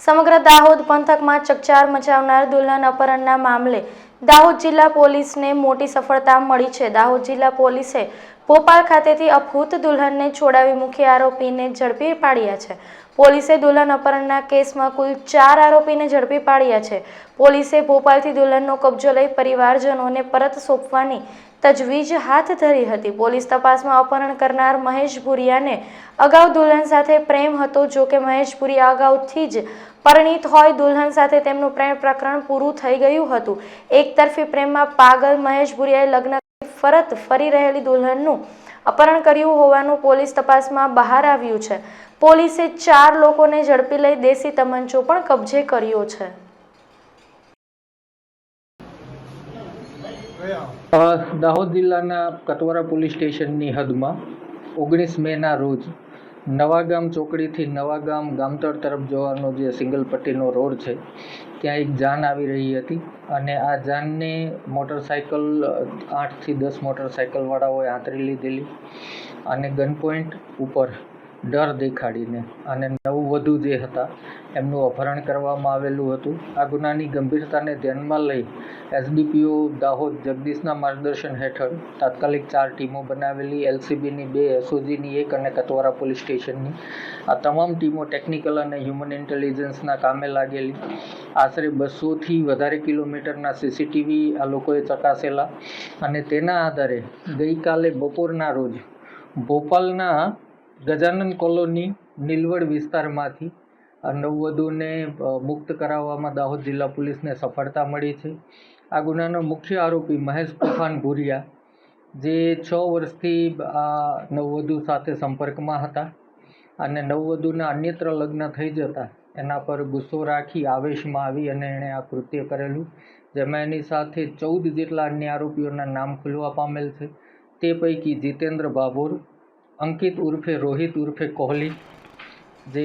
સમગ્ર દાહોદ પંથકમાં ચકચાર મચાવનાર દુલ્હન અપહરણના મામલે દાહોદ જિલ્લા પોલીસને મોટી સફળતા મળી છે. દાહોદ જિલ્લા પોલીસે ભોપાલ ખાતેથી અભૂત દુલ્હનને છોડાવી મુખ્ય આરોપીને ઝડપી પાડ્યા છે. પોલીસે દુલ્હન અપહરણના કેસમાં કુલ ચાર આરોપીને ઝડપી પાડ્યા છે. પોલીસે ભોપાલથી દુલ્હનનો કબજો લઈ પરિવારજનોને પરત સોંપવાની તજવીજ હાથ ધરી હતી. પોલીસ તપાસમાં અપહરણ કરનાર મહેશ ભુરિયાને અગાઉ દુલ્હન સાથે પ્રેમ હતો જો કે મહેશ ભુરિયા અગાઉથી જ પરિણીત હોય દુલ્હન સાથે તેમનું પ્રેમ પ્રકરણ પૂરું થઈ ગયું હતું. એકતરફી પ્રેમમાં પાગલ મહેશ ભુરિયાએ લગ્ન ફરત ફરી રહેલી દુલ્હનનું અપહરણ કર્યું હોવાનું પોલીસ તપાસમાં બહાર આવ્યું છે. પોલીસે ચાર લોકોને ઝડપી લઈ દેશી તમંચો પણ કબજે કર્યો છે. દાહોદ જિલ્લાના કતવારા પોલીસ સ્ટેશનની હદમાં ઓગણીસ મેના રોજ નવાગામ ચોકડીથી નવાગામ ગામતળ તરફ જવાનો જે સિંગલ પટ્ટીનો રોડ છે, ત્યાં એક જાન આવી રહી હતી અને આ જાનને મોટરસાયકલ આઠથી દસ મોટરસાયકલવાળાઓએ આંતરી લીધેલી અને ગન પોઈન્ટ ઉપર ડર દેખાડીને અને નવવધુ જે હતા એમનું અપહરણ કરવામાં આવેલું હતું. આ ગુનાની ગંભીરતાને ધ્યાનમાં લઈ એસડીપીઓ દાહોદ જગદીશના માર્ગદર્શન હેઠળ તાત્કાલિક ચાર ટીમો બનાવેલી એલસીબીની, બે એસઓજીની, એક અને કતવારા પોલીસ સ્ટેશનની. આ તમામ ટીમો ટેકનિકલ અને હ્યુમન ઇન્ટેલિજન્સના કામે લાગેલી. આશરે બસોથી વધારે કિલોમીટરના સીસીટીવી આ લોકોએ ચકાસેલા અને તેના આધારે ગઈકાલે બપોરના રોજ ભોપાલના ગજાનન કોલોની નીલવડ વિસ્તારમાંથી નવવધુને મુક્ત કરાવવામાં દાહોદ જિલ્લા પોલીસને સફળતા મળી છે. આ ગુનાનો મુખ્ય આરોપી મહેશ તોફાન ભુરિયા, જે છ વર્ષથી આ નવવધુ સાથે સંપર્કમાં હતા અને નવવધુના અન્યત્ર લગ્ન થઈ જતા એના પર ગુસ્સો રાખી આવેશમાં આવી અને એણે આ કૃત્ય કરેલું, જેમાં એની સાથે ચૌદ જેટલા અન્ય આરોપીઓના નામ ખુલવા પામેલ છે. તે પૈકી જીતેન્દ્ર ભાભોર અંકિત ઉર્ફે રોહિત ઉર્ફે કોહલી જે